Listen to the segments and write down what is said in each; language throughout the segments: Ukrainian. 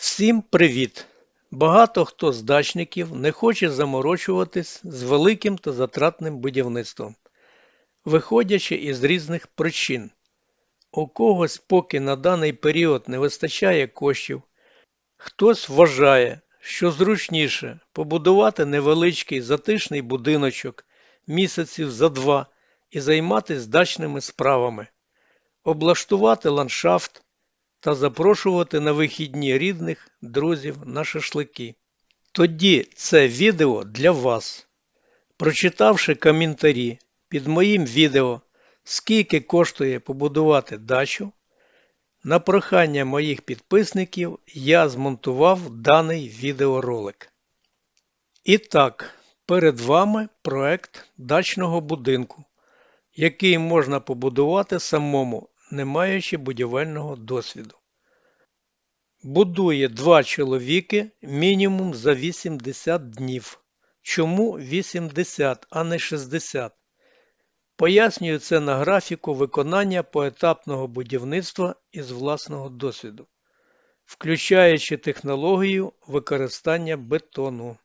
Всім привіт! Багато хто з дачників не хоче заморочуватись з великим та затратним будівництвом, виходячи із різних причин. У когось поки на даний період не вистачає коштів, хтось вважає, що зручніше побудувати невеличкий затишний будиночок місяців за два і займатися дачними справами, облаштувати ландшафт та запрошувати на вихідні рідних друзів на шашлики. Тоді це відео для вас. Прочитавши коментарі під моїм відео, скільки коштує побудувати дачу, на прохання моїх підписників я змонтував даний відеоролик. І так, перед вами проект дачного будинку, який можна побудувати самому, не маючи будівельного досвіду. Будує два чоловіки мінімум за 80 днів. Чому 80, а не 60? Пояснюю це на графіку виконання поетапного будівництва із власного досвіду, включаючи технологію використання бетону.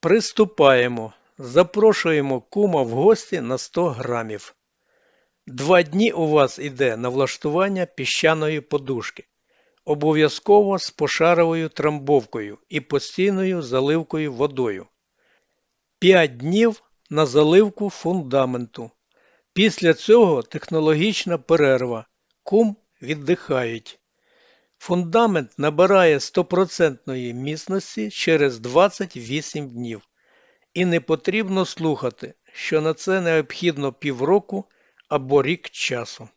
Приступаємо. Запрошуємо кума в гості на 100 грамів. Два дні у вас іде на влаштування піщаної подушки. Обов'язково з пошаровою трамбовкою і постійною заливкою водою. 5 днів на заливку фундаменту. Після цього технологічна перерва. Кум віддихають. Фундамент набирає 100% міцності через 28 днів. І не потрібно слухати, що на це необхідно півроку або рік часу.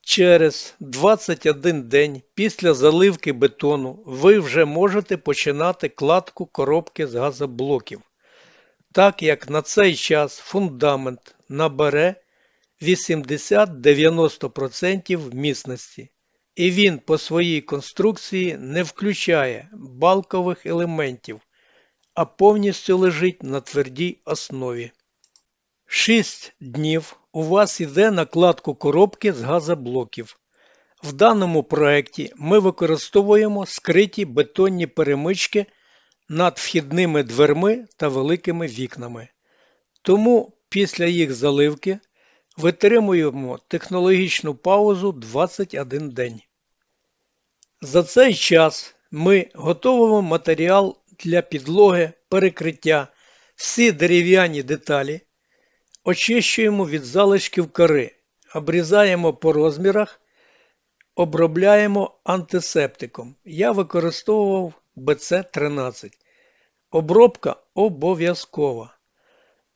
Через 21 день після заливки бетону ви вже можете починати кладку коробки з газоблоків, так як на цей час фундамент набере 80-90% міцності, і він по своїй конструкції не включає балкових елементів, а повністю лежить на твердій основі. 6 днів у вас йде накладку коробки з газоблоків. В даному проєкті ми використовуємо скриті бетонні перемички над вхідними дверми та великими вікнами. Тому після їх заливки витримуємо технологічну паузу 21 день. За цей час ми готуємо матеріал для підлоги, перекриття, всі дерев'яні деталі. Очищуємо від залишків кори, обрізаємо по розмірах, обробляємо антисептиком. Я використовував БЦ-13. Обробка обов'язкова.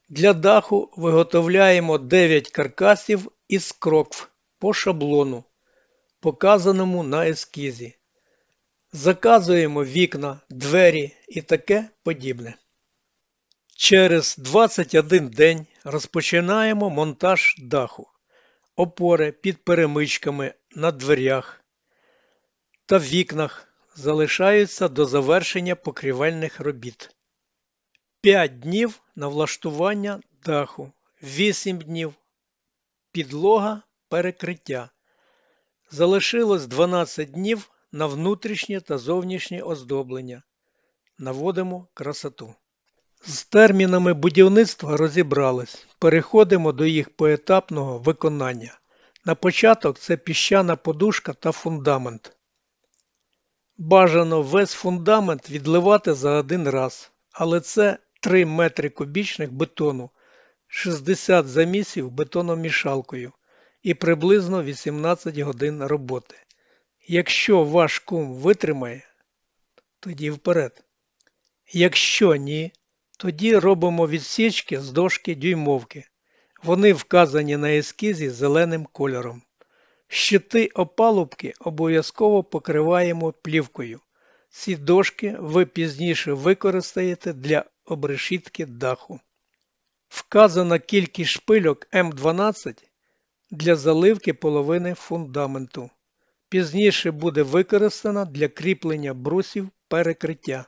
Для даху виготовляємо 9 каркасів із крокв по шаблону, показаному на ескізі. Заказуємо вікна, двері і таке подібне. Через 21 день розпочинаємо монтаж даху, опори під перемичками на дверях та вікнах залишаються до завершення покрівельних робіт. 5 днів на влаштування даху, 8 днів підлога перекриття. Залишилось 12 днів на внутрішнє та зовнішнє оздоблення. Наводимо красоту. З термінами будівництва розібрались. Переходимо до їх поетапного виконання. На початок це піщана подушка та фундамент. Бажано весь фундамент відливати за один раз, але це 3 метри кубічних бетону, 60 замісів бетономішалкою і приблизно 18 годин роботи. Якщо ваш кум витримає, тоді вперед. Якщо ні, тоді робимо відсічки з дошки дюймовки. Вони вказані на ескізі зеленим кольором. Щити опалубки обов'язково покриваємо плівкою. Ці дошки ви пізніше використаєте для обрешітки даху. Вказана кількість шпильок М12 для заливки половини фундаменту. Пізніше буде використана для кріплення брусів перекриття.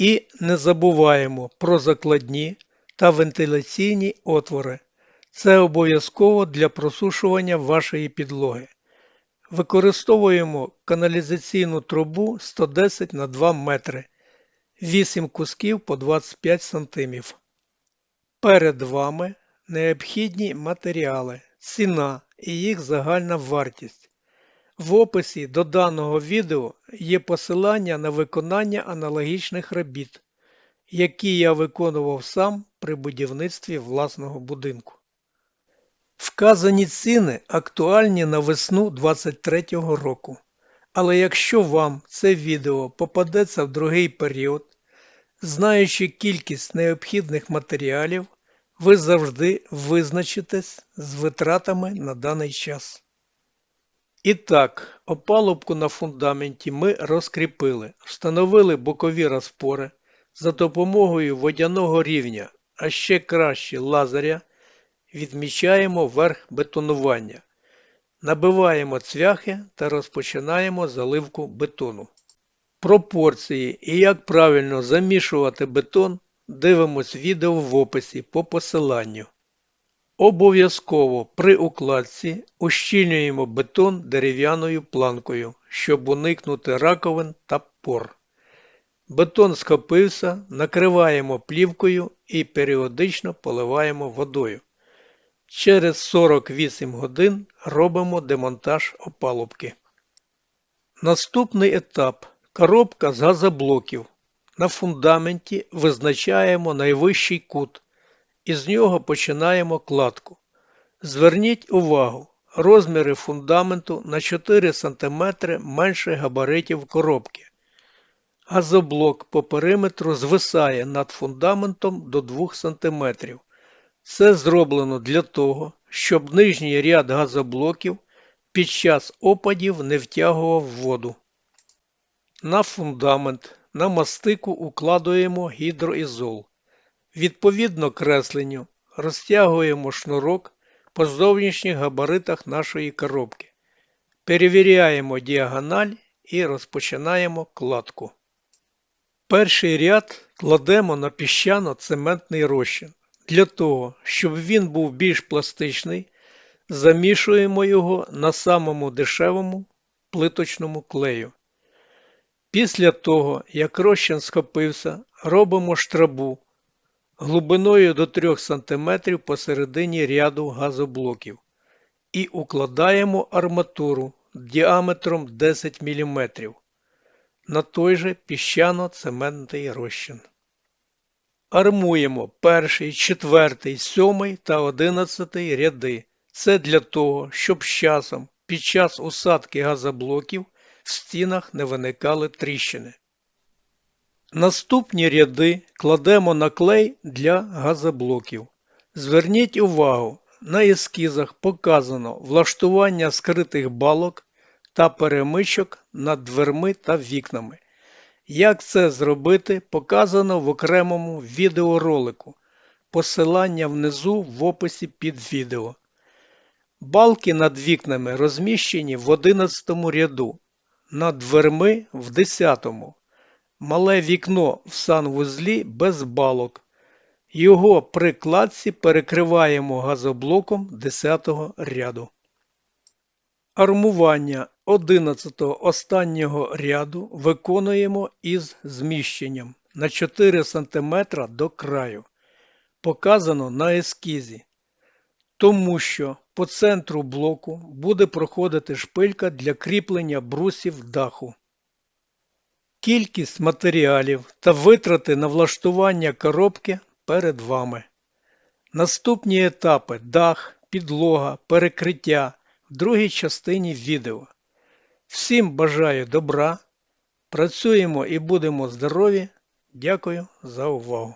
І не забуваємо про закладні та вентиляційні отвори. Це обов'язково для просушування вашої підлоги. Використовуємо каналізаційну трубу 110 на 2 метри, 8 кусків по 25 см. Перед вами необхідні матеріали, ціна і їх загальна вартість. В описі до даного відео є посилання на виконання аналогічних робіт, які я виконував сам при будівництві власного будинку. Вказані ціни актуальні на весну 2023 року. Але якщо вам це відео попадеться в другий період, знаючи кількість необхідних матеріалів, ви завжди визначитесь з витратами на даний час. І так, опалубку на фундаменті ми розкріпили, встановили бокові розпори за допомогою водяного рівня, а ще краще лазеря, відмічаємо верх бетонування, набиваємо цвяхи та розпочинаємо заливку бетону. Пропорції і як правильно замішувати бетон дивимось відео в описі по посиланню. Обов'язково при укладці ущільнюємо бетон дерев'яною планкою, щоб уникнути раковин та пор. Бетон схопився, накриваємо плівкою і періодично поливаємо водою. Через 48 годин робимо демонтаж опалубки. Наступний етап коробка з газоблоків. На фундаменті визначаємо найвищий кут. Із нього починаємо кладку. Зверніть увагу, розміри фундаменту на 4 см менше габаритів коробки. Газоблок по периметру звисає над фундаментом до 2 см. Це зроблено для того, щоб нижній ряд газоблоків під час опадів не втягував воду. На фундамент на мастику укладуємо гідроізол. Відповідно кресленню розтягуємо шнурок по зовнішніх габаритах нашої коробки. Перевіряємо діагональ і розпочинаємо кладку. Перший ряд кладемо на піщано-цементний розчин. Для того, щоб він був більш пластичний, замішуємо його на самому дешевому плиточному клею. Після того, як розчин схопився, робимо штрабу глибиною до 3 см посередині ряду газоблоків і укладаємо арматуру діаметром 10 мм на той же піщано-цементний розчин. Армуємо перший, четвертий, сьомий та одинадцятий ряди. Це для того, щоб з часом під час усадки газоблоків в стінах не виникали тріщини. Наступні ряди кладемо на клей для газоблоків. Зверніть увагу, на ескізах показано влаштування скритих балок та перемичок над дверми та вікнами. Як це зробити, показано в окремому відеоролику. Посилання внизу в описі під відео. Балки над вікнами розміщені в 11 ряду, над дверми в 10. Мале вікно в санвузлі без балок. Його при кладці перекриваємо газоблоком 10 ряду. Армування 11-го останнього ряду виконуємо із зміщенням на 4 см до краю. Показано на ескізі. Тому що по центру блоку буде проходити шпилька для кріплення брусів даху. Кількість матеріалів та витрати на влаштування коробки перед вами. Наступні етапи дах, підлога, перекриття в другій частині відео. Всім бажаю добра. Працюємо і будемо здорові. Дякую за увагу.